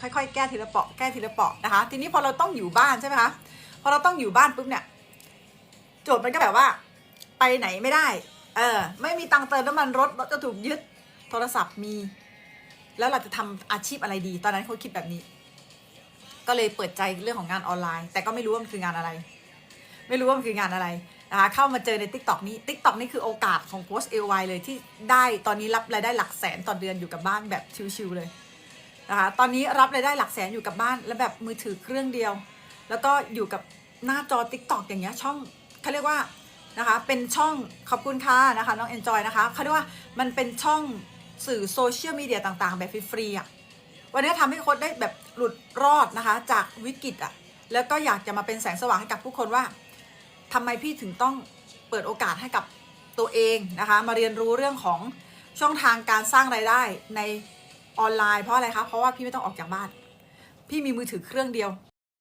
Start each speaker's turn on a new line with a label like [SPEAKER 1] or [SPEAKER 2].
[SPEAKER 1] ค่อยๆ แก้ทีละเปาะแก้ทีละเปาะนะคะ ทีนี้พอเราต้องอยู่บ้านใช่ไหมคะพอเราต้องอยู่บ้านปุ๊บเนี่ยโจทย์มันก็แบบว่า ไปไหนไม่ได้ เออ ไม่มีตังค์เติมน้ำมันรถรถจะถูกยึดโทรศัพท์มี แล้วเราจะทำอาชีพอะไรดี ตอนนั้นเขาคิดแบบนี้ ก็เลยเปิดใจเรื่องของงานออนไลน์ แต่ก็ไม่รู้ว่ามันคืองานอะไร ไม่รู้ว่ามันคืองานอะไรนะคะเข้ามาเจอใน t ิ k t o k นี้ t ิ k t o k นี่คือโอกาสของโค้ชเอลไเลยที่ได้ตอนนี้รับรายได้หลักแสนต่อเดือนอยู่กับบ้านแบบชิวๆเลย นะคะตอนนี้รับรายได้หลักแสนอยู่กับบ้าน และแบบมือถือเครื่องเดียว แล้วก็อยู่กับหน้าจอ t ิ k t o k อย่างเงี้ยช่องเขาเรียกว่านะคะเป็นช่องขอบคุณค่ะนะคะน้อง Enjoy นะคะเขาเรียกว่ามันเป็นช่องสื่อโซเชียลมีเดียต่างๆ แบบฟรีๆอะวันนี้ทำให้โค้ชได้แบบหลุดรอดนะคะจากวิกฤตอะแล้วก็อยากจะมาเป็นแสงสว่างให้กับผู้คนว่าทำไมพี่ถึงต้องเปิดโอกาสให้กับตัวเองนะคะ มาเรียนรู้เรื่องของช่องทางการสร้างรายได้ใน ออนไลน์เพราะอะไรคะเพราะว่าพี่ไม่ต้องออกจากบ้าน พี่มีมือถือเครื่องเดียว